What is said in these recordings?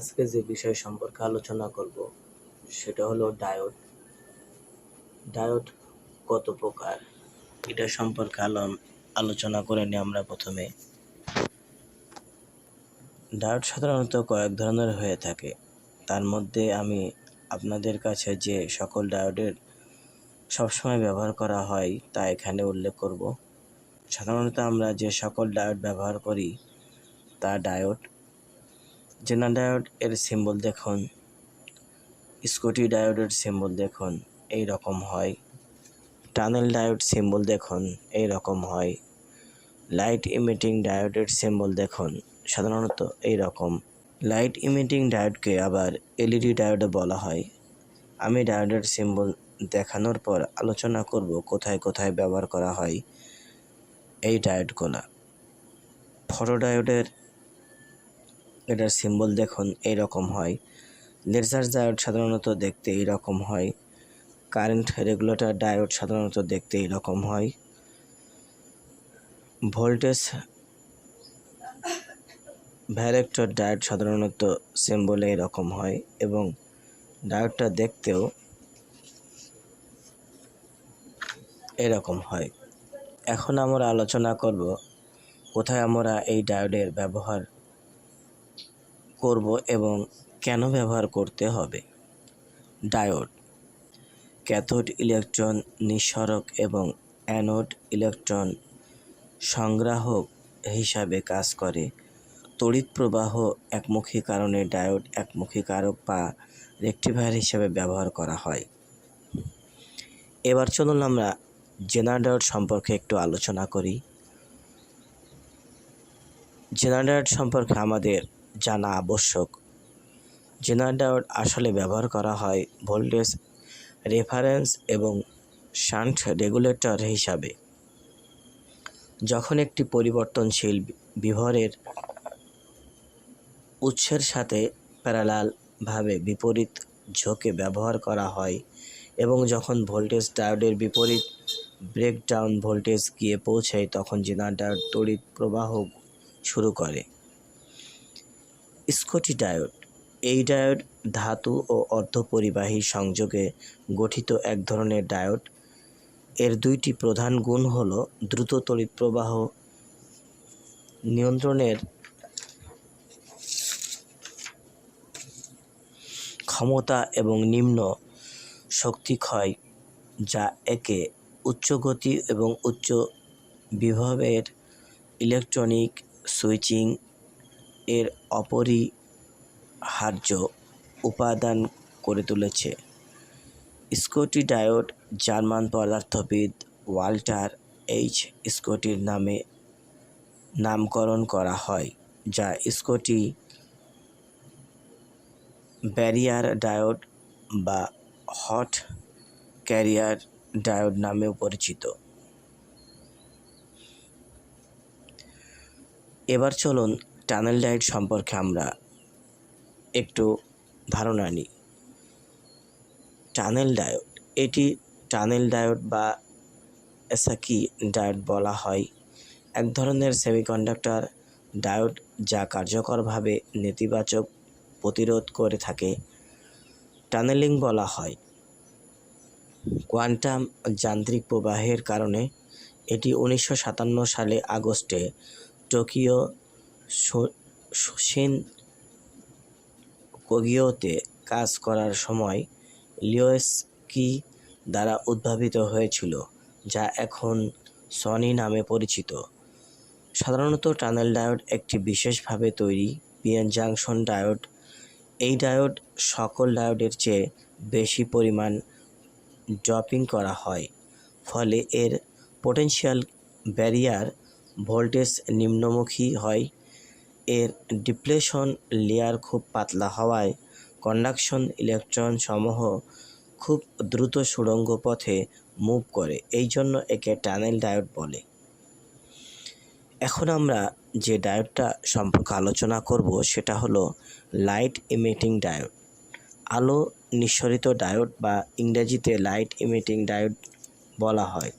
আজকে যে বিষয় সম্পর্কে আলোচনা করব, সেটা হলো ডায়োড। ডায়োড কত প্রকার? এটা সম্পর্কে আলোচনা করে নিই আমরা প্রথমে। ডায়োড সাধারণত কয়েক ধরনের হয়ে থাকে। তার মধ্যে আমি আপনাদের কাছে যে সকল ডায়োডের সবসময় ব্যবহার করা হয়, তা এখানে উল্লেখ করব। সাধারণত আমরা যে সকল ডায়োড ব্যবহার করি, তা ডায়োড জেনা ডায়োড এর সিম্বল দেখুন। স্কটি ডায়োডের সিম্বল দেখুন, এই রকম হয়। টানেল ডায়োড সিম্বল দেখুন, এই রকম হয়। লাইট ইমিটিং ডায়োডের সিম্বল দেখুন, সাধারণত এই রকম। লাইট ইমিটিং ডায়োডকে আবার এলইডি ডায়োডও বলা হয়। আমি ডায়োডের সিম্বল দেখানোর পর আলোচনা করব কোথায় কোথায় ব্যবহার করা হয় এই ডায়োডগুলা। ফটোডায়োডের এটার সিম্বল দেখুন এই রকম হয়। লেজার ডায়োড সাধারণত দেখতে এই রকম হয়। কারেন্ট রেগুলেটর ডায়োড সাধারণত দেখতে এই রকম হয়। ভোল্টেজ ভ্যারেক্টর ডায়োড সাধারণত সিম্বলে এই রকম হয় এবং ডায়োডটা দেখতেও এরকম হয়। এখন আমরা আলোচনা করব কোথায় আমরা এই ডায়োডের ব্যবহার করব এবং কেন ব্যবহার করতে হবে? ডায়োড, ক্যাথোড ইলেকট্রন নিঃসরক এবং অ্যানোড ইলেকট্রন সংগ্রাহক হিসাবে কাজ করে। তড়িৎ প্রবাহ একমুখী কারণে ডায়োড একমুখী কারক বা রেকটিফায়ার হিসাবে ব্যবহার করা হয়। এবার চলুন আমরা জেনার ডায়োড সম্পর্কে একটু আলোচনা করি। জেনার ডায়োড সম্পর্কে আমাদের জানা আবশ্যক। জেনার ডায়োড আসলে ব্যবহার করা হয় ভোল্টেজ রেফারেন্স এবং শান্ট রেগুলেটর হিসাবে। যখন একটি পরিবর্তনশীল বিভরের উৎসের সাথে প্যারালালভাবে বিপরীত ঝোঁকে ব্যবহার করা হয় এবং যখন ভোল্টেজ ডায়োডের বিপরীত ব্রেকডাউন ভোল্টেজ গিয়ে পৌঁছায়, তখন জেনার ডায়োড তড়িৎ প্রবাহ শুরু করে। Scotty diode. এই ডায়োড ধাতু ও অর্ধপরিবাহী সংযোগে গঠিত এক ধরনের ডায়োড। এর দুইটি প্রধান গুণ হল দ্রুত তড়িৎ প্রবাহ নিয়ন্ত্রণের ক্ষমতা এবং নিম্ন শক্তি ক্ষয়, যা একে উচ্চ গতি এবং উচ্চ বিভবের ইলেকট্রনিক সুইচিং এর অপরিহার্য উপাদান করে তুলেছে। স্কটি ডায়োড জার্মান পদার্থবিদ ওয়াল্টার এইচ স্কটির নামে নামকরণ করা হয়, যা স্কটি ব্যারিয়ার ডায়োড বা হট ক্যারিয়ার ডায়োড নামেও পরিচিত। এবার চলুন টানেল ডায়োড সম্পর্কে আমরা একটু ধারণা নিই। টানেল ডায়োড, এটি টানেল ডায়োড বা এসাকি ডায়োড বলা হয়। এক ধরনের সেমিকন্ডাক্টর ডায়োড যা কার্যকরভাবে নেতিবাচক প্রতিরোধ করে থাকে। টানেলিং বলা হয়। কোয়ান্টাম যান্ত্রিক প্রবাহের কারণে এটি উনিশশো সাতান্ন সালে আগস্টে টোকিও সুশিন কোগিওতে কাজ করার সময় লিওস্কি দ্বারা উদ্ভাবিত হয়েছিল, যা এখন সনি নামে পরিচিত। সাধারণত টানেল ডায়োড একটি বিশেষভাবে তৈরি পিএন জাংশন ডায়োড। এই ডায়োড সকল ডায়োডের চেয়ে বেশি পরিমাণ ড্রপিং করা হয়, ফলে এর পোটেনশিয়াল ব্যারিয়ার ভোল্টেজ নিম্নমুখী হয়। এর ডিপ্লেশন লেয়ার খুব পাতলা হওয়ায় কন্ডাকশন ইলেকট্রন সমূহ খুব দ্রুত সুড়ঙ্গ পথে মুভ করে, এই জন্য একে টানেল ডায়োড বলে। এখন আমরা যে ডায়োডটা সম্পর্কে আলোচনা করব সেটা হলো লাইট ইমিটিং ডায়োড। আলো নিঃসরিত ডায়োড বা ইংরেজিতে লাইট ইমিটিং ডায়োড বলা হয়।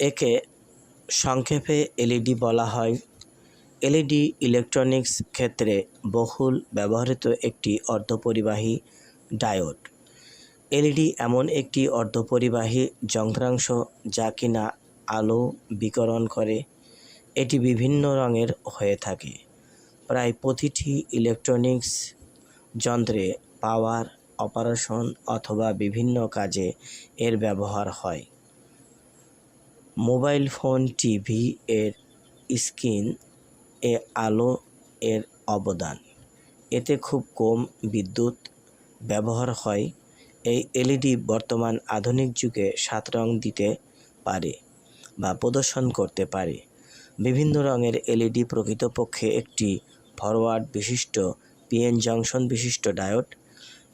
একে সংক্ষেপে এলইডি বলা হয়। এলইডি ইলেকট্রনিক্স ক্ষেত্রে বহুল ব্যবহৃত একটি অর্ধপরিবাহী ডায়োড। এলইডি এমন একটি অর্ধপরিবাহী যন্ত্রাংশ যা কিনা আলো বিকরণ করে। এটি বিভিন্ন রঙের হয়ে থাকে। প্রায় প্রতিটি ইলেকট্রনিক্স যন্ত্রে পাওয়ার, অপারেশন অথবা বিভিন্ন কাজে এর ব্যবহার হয়। মোবাইল ফোন টিভি এর স্ক্রিন এ আলো এর অবদান। এতে খুব কম বিদ্যুৎ ব্যবহার হয়। এই এলইডি বর্তমান আধুনিক যুগে সাত রং দিতে পারে বা প্রদর্শন করতে পারে। বিভিন্ন রঙের এলইডি প্রকৃতপক্ষে একটি ফরওয়ার্ড বিশিষ্ট পিএন জংশন বিশিষ্ট ডায়োড।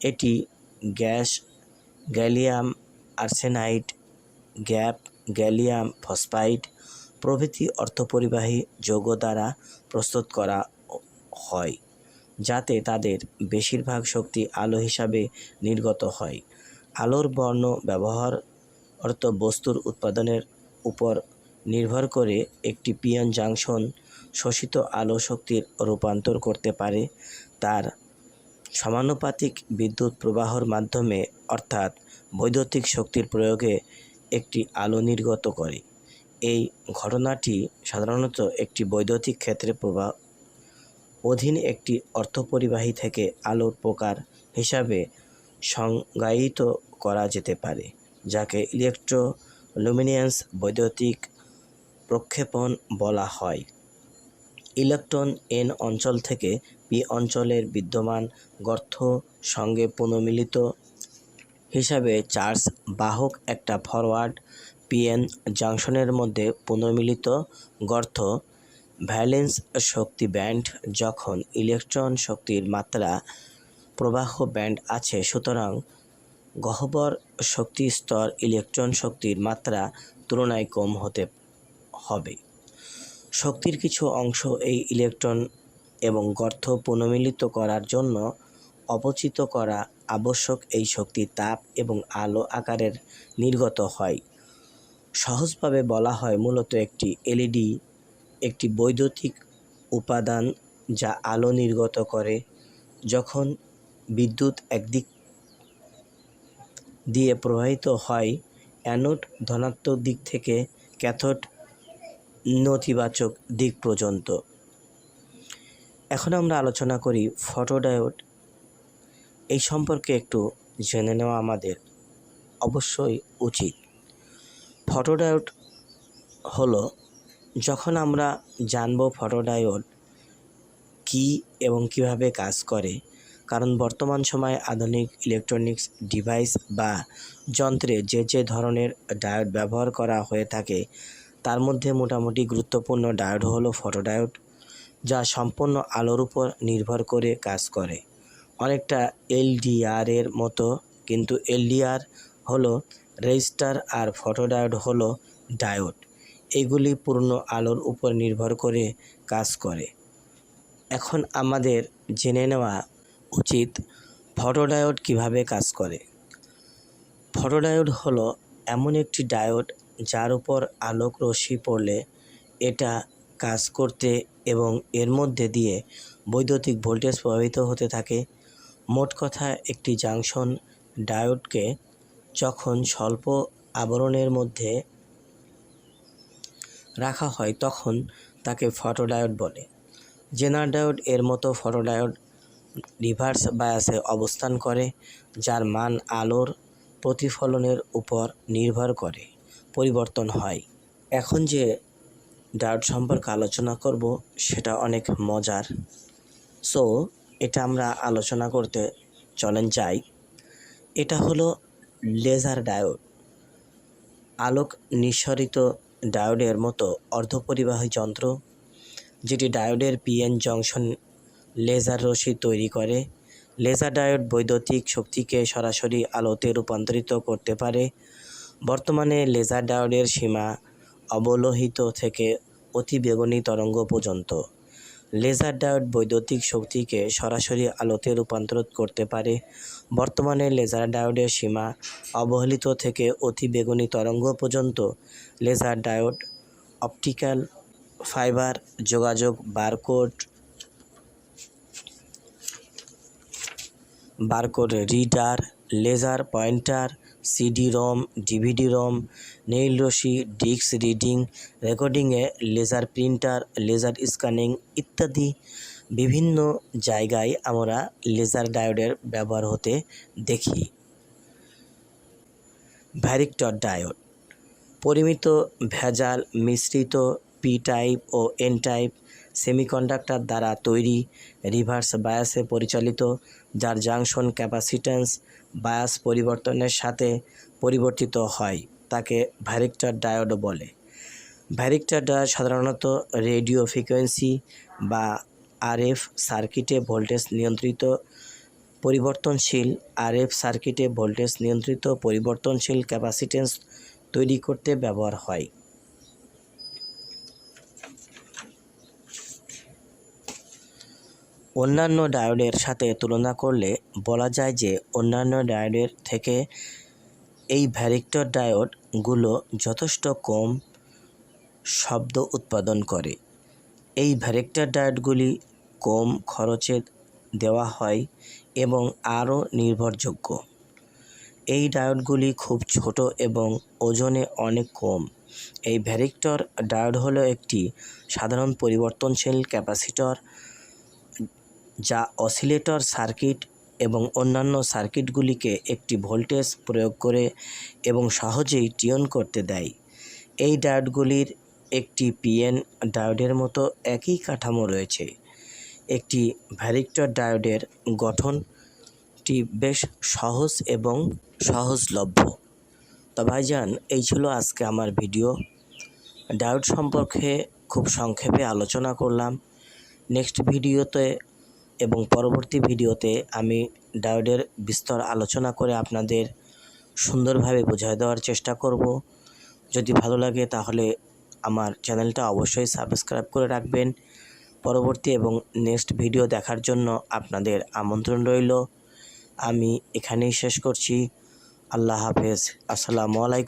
এটি gas, gallium, arsenide, gap gallium phosphide প্রভৃতি অর্থপরিবাহী যৌগ দ্বারা প্রস্তুত করা হয়, যাতে তাদের বেশিরভাগ শক্তি আলো হিসাবে নির্গত হয়। আলোর বর্ণ ব্যবহার অর্থ বস্তুর উৎপাদনের উপর নির্ভর করে একটি পিয়ন জাংশন শোষিত আলো শক্তির রূপান্তর করতে পারে। তার সমানুপাতিক বিদ্যুৎ প্রবাহর মাধ্যমে, অর্থাৎ বৈদ্যুতিক শক্তির প্রয়োগে একটি আলো নির্গত করে। এই ঘটনাটি সাধারণত একটি বৈদ্যুতিক ক্ষেত্রে প্রভাব অধীন একটি অর্থপরিবাহী থেকে আলোর প্রকার হিসাবে সংজ্ঞায়িত করা যেতে পারে, যাকে ইলেকট্রোলুমিনেন্স বৈদ্যুতিক প্রক্ষেপণ বলা হয়। ইলেকট্রন এন অঞ্চল থেকে পি অঞ্চলের বিদ্যমান গর্ত সঙ্গে পুনর্মিলিত হিসাবে চার্জ বাহক একটা ফরওয়ার্ড পিএন জাংশনের মধ্যে পুনর্মিলিত গর্ত, ভ্যালেন্স শক্তি ব্যান্ড যখন ইলেকট্রন শক্তির মাত্রা প্রবাহ ব্যান্ড আছে, সুতরাং গহ্বর শক্তি স্তর ইলেকট্রন শক্তির মাত্রা তুলনায় কম হতে হবে। শক্তির কিছু অংশ এই ইলেকট্রন এবং গর্ত পুনর্মিলিত করার জন্য অপচিত করা আবশ্যক এই শক্তি তাপ এবং আলো আকারের নির্গত হয়। সহজভাবে বলা হয় মূলত একটি এলইডি একটি বৈদ্যুতিক উপাদান যা আলো নির্গত করে যখন বিদ্যুৎ একদিক দিয়ে প্রবাহিত হয়। অ্যানোড ধনাত্মক দিক থেকে ক্যাথোড নতিবাচক দিক পর্যন্ত। এখন আমরা আলোচনা করি ফটোডায়োড এই সম্পর্কে একটু জেনে নেওয়া আমাদের অবশ্যই উচিত। ফটোডায়োড হলো যখন আমরা জানব ফটোডায়োড কী এবং কীভাবে কাজ করে, কারণ বর্তমান সময়ে আধুনিক ইলেকট্রনিক্স ডিভাইস বা যন্ত্রে যে যে ধরনের ডায়োড ব্যবহার করা হয়ে থাকে, তার মধ্যে মোটামুটি গুরুত্বপূর্ণ ডায়োড হলো ফটোডায়োড, যা সম্পূর্ণ আলোর উপর নির্ভর করে কাজ করে। অনেকটা এলডিআর এর মতো, কিন্তু এলডিআর হলো রেজিস্টার আর ফটোডায়োড হলো ডায়োড। এগুলি পূর্ণ আলোর উপর নির্ভর করে কাজ করে। এখন আমাদের জেনে নেওয়া উচিত ফটোডায়োড কীভাবে কাজ করে। ফটোডায়োড হলো এমন একটি ডায়োড যার উপর আলোক রশ্মি পড়লে এটা কাজ করতে এবং এর মধ্যে দিয়ে বৈদ্যুতিক ভোল্টেজ প্রবাহিত হতে থাকে মোট কথা একটি জাংশন ডায়োডকে যখন স্বল্প আবরণের মধ্যে রাখা হয় তখন তাকে ফটোডায়োড বলে। জেনার ডায়োড এর মতো ফটোডায়োড রিভার্স বায়াসে অবস্থান করে, যার মান আলোর প্রতিফলনের উপর নির্ভর করে, পরিবর্তন হয়। এখন যে ডায়োড সম্পর্কে আলোচনা করব, সেটা অনেক মজার। সো এটা আমরা আলোচনা করতে চলেন যাই। এটা হলো লেজার ডায়োড। আলোক নিঃসরিত ডায়োডের মতো অর্ধপরিবাহী যন্ত্র, যেটি ডায়োডের পিএন জংশন লেজার রশ্মি তৈরি করে। লেজার ডায়োড বৈদ্যুতিক শক্তিকে সরাসরি আলোতে রূপান্তরিত করতে পারে। বর্তমানে লেজার ডায়োডের সীমা অবলোহিত থেকে অতিবেগুনি তরঙ্গ পর্যন্ত। লেজার ডায়োড বৈদ্যুতিক শক্তিকে সরাসরি আলোতে রূপান্তর করতে পারে। বর্তমানে লেজার ডায়োডের সীমা অবহেলিত থেকে অতি বেগুনি তরঙ্গ পর্যন্ত লেজার ডায়োড অপটিক্যাল ফাইবার যোগাযোগ barcode barcode reader, laser pointer CD ROM DVD ROM রশি ডিস্ক রিডিং, রেকর্ডিংয়ে লেজার প্রিন্টার, লেজার স্ক্যানিং ইত্যাদি বিভিন্ন জায়গায় আমরা লেজার ডায়োডের ব্যবহার হতে দেখি। ভ্যারিক্টর ডায়োড, পরিমিত, ভেজাল, মিশ্রিত পি টাইপ ও এন টাইপ সেমিকন্ডাক্টর দ্বারা তৈরি রিভার্স বায়াসে পরিচালিত যার জাংশন ক্যাপাসিট্যান্স বায়াস পরিবর্তনের সাথে পরিবর্তিত হয়, তাকে ভ্যারিক্টর ডায়োড বলে। ভ্যারিক্টার ডায়োড সাধারণত রেডিও ফ্রিকোয়েন্সি বা আরএফ সার্কিটে ভোল্টেজ নিয়ন্ত্রিত পরিবর্তনশীল আরএফ সার্কিটে ভোল্টেজ নিয়ন্ত্রিত পরিবর্তনশীল ক্যাপাসিটেন্স তৈরি করতে ব্যবহার হয়। অন্যান্য ডায়োডের সাথে তুলনা করলে বলা যায় যে অন্যান্য ডায়োডের থেকে এই ভ্যারিক্টর ডায়োডগুলো যথেষ্ট কম শব্দ উৎপাদন করে। এই ভ্যারিক্টর ডায়োডগুলি কম খরচে দেওয়া হয় এবং আরও নির্ভরযোগ্য। এই ডায়োডগুলি খুব ছোট এবং ওজনে অনেক কম। এই ভ্যারিক্টর ডায়োড হলো একটি সাধারণ পরিবর্তনশীল ক্যাপাসিটর যা অসিলেটর সার্কিট এবং অন্যান্য সার্কিটগুলিকে একটি ভোল্টেজ প্রয়োগ করে এবং সহজেই টিউন করতে দেয়। এই ডায়োডগুলির একটি পিএন ডায়োডের মতো একই কাঠামো রয়েছে। একটি ভ্যারিক্টর ডায়োডের গঠনটি বেশ সহজ এবং সহজলভ্য। তো ভাইজান, এই ছিল আজকে আমার ভিডিও। ডায়োড সম্পর্কে খুব সংক্ষেপে আলোচনা করলাম। নেক্সট ভিডিওতে এবং পরবর্তী ভিডিওতে আমি ডায়োডের বিস্তর আলোচনা করে আপনাদের সুন্দরভাবে বোঝায় দেওয়ার চেষ্টা করব। যদি ভালো লাগে তাহলে আমার চ্যানেলটা অবশ্যই সাবস্ক্রাইব করে রাখবেন। পরবর্তী এবং নেক্সট ভিডিও দেখার জন্য আপনাদের আমন্ত্রণ রইল। আমি এখানেই শেষ করছি। আল্লাহ হাফেজ। আসসালামু আলাইকুম।